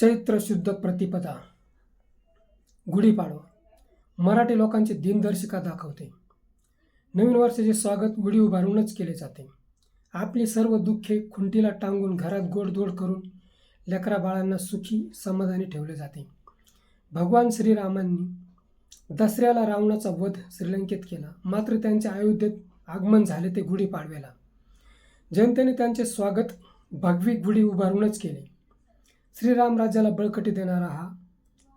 चैत्र शुद्ध प्रतिपदा. गुढीपाडवा. मराठी लोकांची दिनदर्शिका दाखवते. नवीन वर्षाचे स्वागत गुढी उभारूनच केले जाते. आपली सर्व दुःखे खुंटीला टांगून घरात गोडधोड करून लेकरा बाळांना सुखी समाधानी ठेवले जाते. भगवान श्रीरामांनी दसऱ्याला रावणाचा वध श्रीलंकेत केला. मात्र त्यांच्या अयोध्येत आगमन झाले ते गुढीपाडव्याला. जनतेने त्यांचे स्वागत भगवी गुढी उभारूनच केले. श्रीराम राजाला बळकटी देणारा हा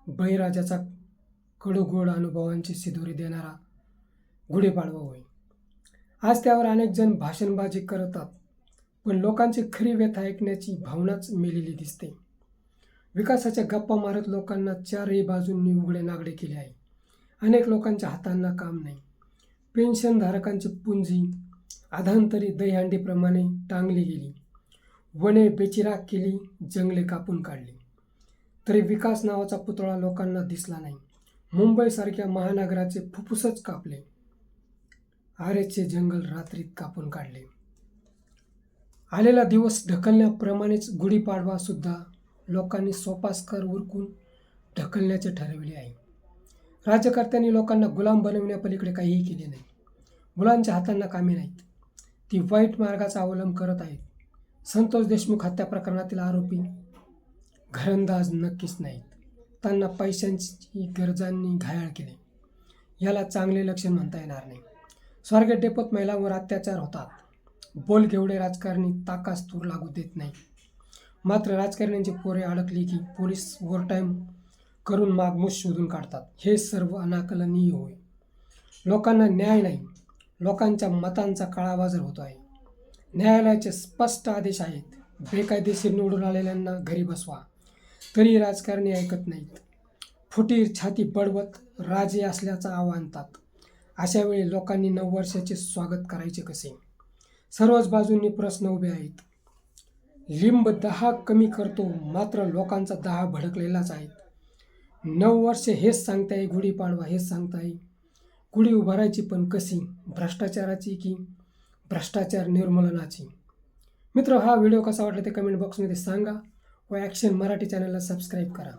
बळीराजाचा कडूगोड अनुभवांची सिदोरी देणारा गुढीपाडवा होय. आज त्यावर अनेक जण भाषणबाजी करतात पण लोकांची खरी व्यथा ऐकण्याची भावनाच मेलेली दिसते. विकासाच्या गप्पा मारत लोकांना चारही बाजूंनी उघडे नागडे केले आहे. अनेक लोकांच्या हातांना काम नाही. पेन्शनधारकांची पुंजी आधांतरी दहीहंडीप्रमाणे टांगली गेली. वने बेचिराग केली जंगले कापून काढली. तरी विकास नावाचा पुतळा लोकांना दिसला नाही. मुंबईसारख्या महानगराचे फुफ्फुसच कापले. आरेचे जंगल रात्रीत कापून काढले. आलेला दिवस ढकलण्याप्रमाणेच गुढीपाडवा सुद्धा लोकांनी सोपास्कर उरकून ढकलण्याचे ठरविले आहे. राज्यकर्त्यांनी लोकांना गुलाम बनविण्यापलीकडे काहीही केले नाही. मुलांच्या हातांना कामे नाहीत. ती वाईट मार्गाचा अवलंब करत आहेत. संतोष देशमुख हत्या प्रकरणातील आरोपी घरंदाज नक्कीच नाहीत. त्यांना पैशांची गरजांनी घायाळ केले. याला चांगले लक्षण म्हणता येणार नाही. स्वारगेट डेपोत महिलांवर अत्याचार होतात. बोल घेवडे राजकारणी ताकास तूर लागू देत नाही मात्र राजकारण्यांची पोरे अडकली की पोलीस ओव्हरटाईम करून मागमूस शोधून काढतात. हे सर्व अनाकलनीय होय. लोकांना न्याय नाही. लोकांच्या मतांचा काळाबाजार होतो आहे. न्यायालयाचे स्पष्ट आदेश आहेत. बेकायदेशीर निवडून आलेल्यांना घरी बसवा. तरी राजकारणी ऐकत नाहीत. फुटीर छाती बडवत राजे असल्याचं आवाहनतात अशा वेळी लोकांनी नववर्षाचे स्वागत करायचे कसे? सर्वच बाजूंनी प्रश्न उभे आहेत. लिंब दहा कमी करतो मात्र लोकांचा दहा भडकलेलाच आहे नऊ वर्ष हेच सांगताय गुढीपाडवा हेच सांगताय. गुढी उभारायची पण कशी? भ्रष्टाचाराची की भ्रष्टाचार निर्मूलनाची. मित्र हा व्हिडिओ कसा वाटला ते कमेंट बॉक्समध्ये सांगा व ॲक्शन मराठी चॅनलला सबस्क्राईब करा.